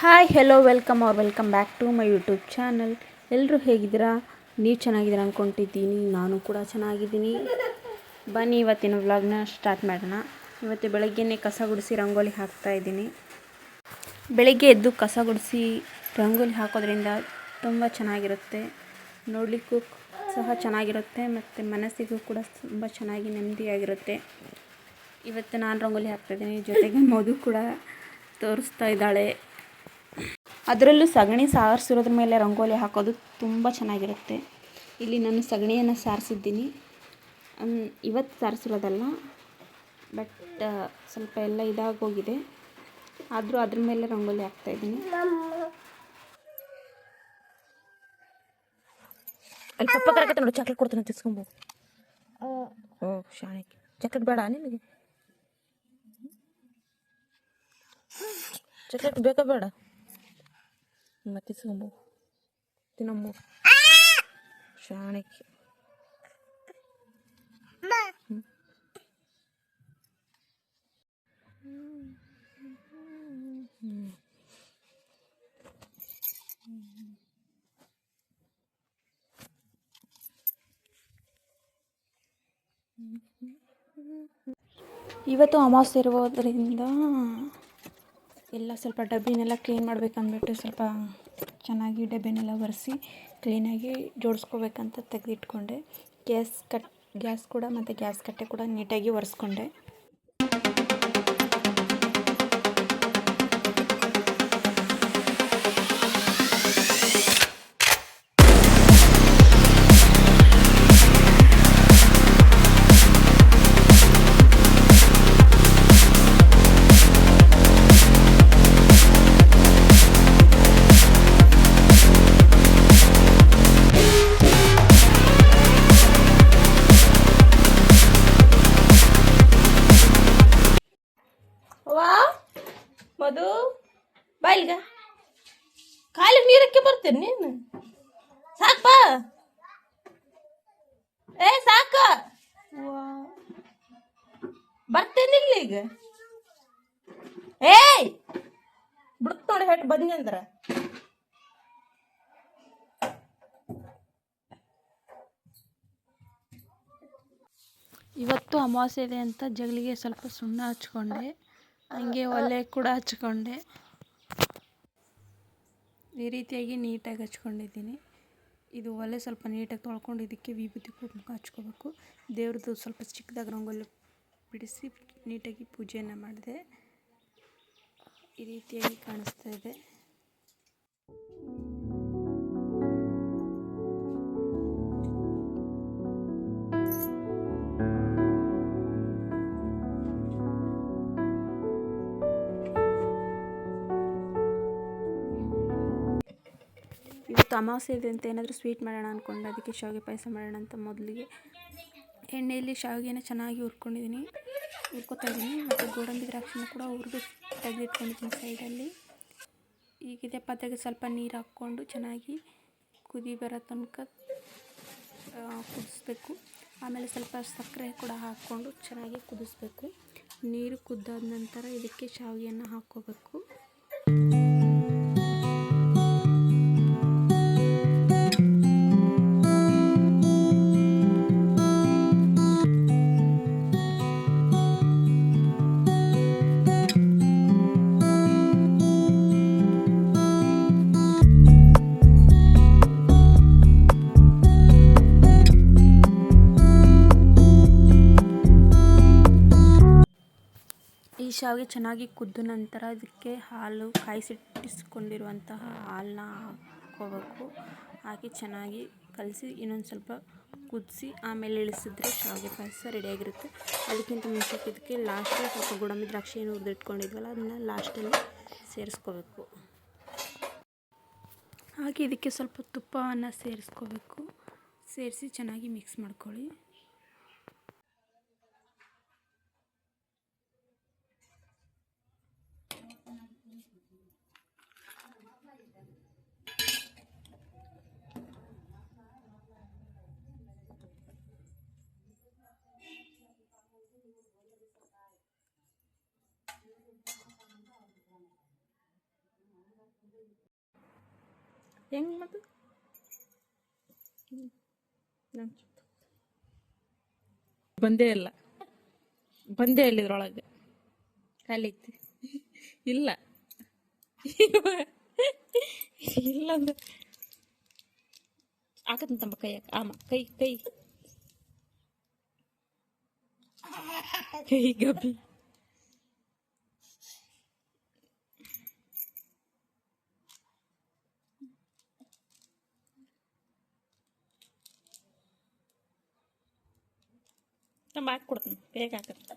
Hi hello welcome are welcome back to my YouTube channel ಎಲ್ಲರೂ ಹೇಗಿದ್ದೀರಾ? ನೀವು ಚೆನ್ನಾಗಿದ್ದೀರಾ ಅಂದ್ಕೊಂಡಿದ್ದೀನಿ ನಾನು ಕೂಡ ಚೆನ್ನಾಗಿದ್ದೀನಿ. ಬನ್ನಿ, ಇವತ್ತಿನ ವ್ಲಾಗ್ನ ಸ್ಟಾರ್ಟ್ ಮಾಡೋಣ. ಇವತ್ತು ಬೆಳಗ್ಗೆನೇ ಕಸ ಗುಡಿಸಿ ರಂಗೋಲಿ ಹಾಕ್ತಾ ಇದ್ದೀನಿ. ಬೆಳಗ್ಗೆ ಎದ್ದು ಕಸ ಗುಡಿಸಿ ರಂಗೋಲಿ ಹಾಕೋದ್ರಿಂದ ತುಂಬ ಚೆನ್ನಾಗಿರುತ್ತೆ. ನೋಡಲಿಕ್ಕೂ ಸಹ ಚೆನ್ನಾಗಿರುತ್ತೆ ಮತ್ತು ಮನಸ್ಸಿಗೂ ಕೂಡ ತುಂಬ ಚೆನ್ನಾಗಿ ನೆಮ್ಮದಿಯಾಗಿರುತ್ತೆ. ಇವತ್ತು ನಾನು ರಂಗೋಲಿ ಹಾಕ್ತಾಯಿದ್ದೀನಿ ಜೊತೆಗೆ ಮಧು ಕೂಡ ತೋರಿಸ್ತಾ ಇದ್ದಾಳೆ. ಅದರಲ್ಲೂ ಸಗಣಿ ಸಾರಿಸಿರೋದ್ರ ಮೇಲೆ ರಂಗೋಲಿ ಹಾಕೋದು ತುಂಬ ಚೆನ್ನಾಗಿರುತ್ತೆ. ಇಲ್ಲಿ ನಾನು ಸಗಣಿಯನ್ನು ಸಾರಿಸಿದ್ದೀನಿ. ಇವತ್ತು ಸಾರಿಸಿರೋದಲ್ಲ, ಬಟ್ ಸ್ವಲ್ಪ ಎಲ್ಲ ಇದಾಗೋಗಿದೆ. ಆದರೂ ಅದ್ರ ಮೇಲೆ ರಂಗೋಲಿ ಹಾಕ್ತಾಯಿದ್ದೀನಿ ಅಲ್ಲಿ ಪಪ್ಪ ನೋಡಿ ಚಾಕ್ಲೇಟ್ ಕೊಡ್ತಾನೆ ತಿಸ್ಕೊಂಬೋದು ಓ, ಶಾಣೆ. ಚಾಕ್ಲೇಟ್ ಬೇಡ ನಿನಗೆ ಚಾಕ್ಲೇಟ್ ಬೇಕಾ ಬೇಡ. ಮತ್ತೆ ತಿನ್ನಮ್ಮ ತಿನ್ನಮ್ಮು ಶಾಣಕ್ಕೆ ಇವತ್ತು ಅಮಾವಾಸ್ಯೆ ಇರೋದ್ರಿಂದ ಎಲ್ಲ ಸ್ವಲ್ಪ ಡಬ್ಬಿನೆಲ್ಲ ಕ್ಲೀನ್ ಮಾಡ್ಬೇಕಂದ್ಬಿಟ್ಟು ಸ್ವಲ್ಪ ಚೆನ್ನಾಗಿ ಡಬ್ಬಿನೆಲ್ಲ ಒರೆಸಿ ಕ್ಲೀನಾಗಿ ಜೋಡಿಸ್ಕೋಬೇಕಂತ ತೆಗೆದಿಟ್ಕೊಂಡೆ. ಗ್ಯಾಸ್ ಕಟ್, ಗ್ಯಾಸ್ ಕೂಡ ಮತ್ತು ಗ್ಯಾಸ್ ಕಟ್ಟೆ ಕೂಡ ನೀಟಾಗಿ ಒರೆಸ್ಕೊಂಡೆ. ಮಧು ಬಾಯಿಲ್ಗ ಕಾಲಿಗೆ ನೀರಕ್ಕೆ ಬರ್ತೇನೆ ನೀನು. ಸಾಕಪ್ಪ ಏ, ಸಾಕ. ಇಲ್ಲಿ ಈಗ ಏಯ್! ಬಿಡ್ತು ನೋಡಿ ಹೆಟ್ ಬಂದಿ ಅಂದ್ರ. ಇವತ್ತು ಅಮಾವಾಸ್ಯೆ ಇದೆ ಅಂತ ಜಗಲಿಗೆ ಸ್ವಲ್ಪ ಸುಣ್ಣ ಹಚ್ಕೊಂಡೆ. ಹಂಗೆ ಒಲೆ ಕೂಡ ಹಚ್ಕೊಂಡೆ. ಈ ರೀತಿಯಾಗಿ ನೀಟಾಗಿ ಹಚ್ಕೊಂಡಿದ್ದೀನಿ. ಇದು ಒಲೆ ಸ್ವಲ್ಪ ನೀಟಾಗಿ ತೊಳ್ಕೊಂಡು ಇದಕ್ಕೆ ವಿಭೂತಿ ಕುಂಕುಮ ಹಚ್ಕೋಬೇಕು. ದೇವ್ರದ್ದು ಸ್ವಲ್ಪ ಚಿಕ್ಕದಾಗಿ ರಂಗೋಲಿ ಬಿಡಿಸಿ ನೀಟಾಗಿ ಪೂಜೆಯನ್ನು ಮಾಡಿದೆ. ಈ ರೀತಿಯಾಗಿ ಕಾಣಿಸ್ತಾ ಇದೆ. ಇವತ್ತು ಅಮಾವಾಸ್ಯೆ ಇದೆ ಅಂತ ಏನಾದರೂ ಸ್ವೀಟ್ ಮಾಡೋಣ ಅಂದ್ಕೊಂಡು ಅದಕ್ಕೆ ಶಾವಿಗೆ ಪಾಯಸ ಮಾಡೋಣ ಅಂತ ಮೊದಲಿಗೆ. ಎಣ್ಣೆಯಲ್ಲಿ ಶಾವಿಗೆನ ಚೆನ್ನಾಗಿ ಹುರ್ಕೊಂಡಿದ್ದೀನಿ ಹುರ್ಕೊತಾ ಇದ್ದೀನಿ ಮತ್ತು ಗೋಡಂಬಿ ದ್ರಾಕ್ಷಿನ ಕೂಡ ಹುರಿದು ತೆಗೆದಿಟ್ಕೊಂಡಿದ್ದೀನಿ ಸೈಡಲ್ಲಿ. ಈಗಿದೆ ಪದಕ್ಕೆ ಸ್ವಲ್ಪ ನೀರು ಹಾಕ್ಕೊಂಡು ಚೆನ್ನಾಗಿ ಕುದಿ ಬರೋ ತನಕ ಕುದಿಸ್ಬೇಕು. ಆಮೇಲೆ ಸ್ವಲ್ಪ ಸಕ್ಕರೆ ಕೂಡ ಹಾಕ್ಕೊಂಡು ಚೆನ್ನಾಗಿ ಕುದಿಸ್ಬೇಕು. ನೀರು ಕುದ್ದಾದ ನಂತರ ಇದಕ್ಕೆ ಶಾವಿಗೆಯನ್ನು ಹಾಕ್ಕೋಬೇಕು. ಶಾವಿಗೆ ಚೆನ್ನಾಗಿ ಕುದ್ದ ನಂತರ ಅದಕ್ಕೆ ಹಾಲು ಕಾಯಿಸಿಟ್ಟಿಸ್ಕೊಂಡಿರುವಂತಹ ಹಾಲನ್ನ ಹಾಕ್ಕೋಬೇಕು. ಹಾಕಿ ಚೆನ್ನಾಗಿ ಕಲಸಿ ಇನ್ನೊಂದು ಸ್ವಲ್ಪ ಕುದಿಸಿ ಆಮೇಲೆ ಇಳಿಸಿದ್ರೆ ಶಾವಿಗೆ ಪಾಯಸ ರೆಡಿಯಾಗಿರುತ್ತೆ. ಅದಕ್ಕಿಂತ ಮುಂಚೆ ಇದಕ್ಕೆ ಲಾಸ್ಟಲ್ಲಿ ಸ್ವಲ್ಪ ಗೋಡಂಬಿ ದ್ರಾಕ್ಷಿ ಏನು ಹುರಿದಿಟ್ಕೊಂಡಿದ್ವಲ್ಲ, ಅದನ್ನ ಲಾಸ್ಟಲ್ಲಿ ಸೇರಿಸ್ಕೋಬೇಕು. ಹಾಗೆ ಇದಕ್ಕೆ ಸ್ವಲ್ಪ ತುಪ್ಪವನ್ನು ಸೇರಿಸ್ಕೋಬೇಕು. ಸೇರಿಸಿ ಚೆನ್ನಾಗಿ ಮಿಕ್ಸ್ ಮಾಡ್ಕೊಳ್ಳಿ. ಹೆಂಗ್ ಮತ್ತು ಬಂದೇ ಇಲ್ಲ. ಬಂದೇ ಇಲ್ಲ ಇದ್ರೊಳಗೆ. ಖಾಲಿ ಐತಿ ಇಲ್ಲ. ಇಲ್ಲ ಅಂದ್ರೆ ಹಾಕತ್ನ ತಮ್ಮ ಕೈ ಆಮ ಕೈ ಕೈ. ಕೈ ಗಬ್ಬಿ. ತಂಬ ಹಾಕಿ ಕೊಡ್ತೀನಿ ಬೇಗ ಹಾಕತ್ತೆ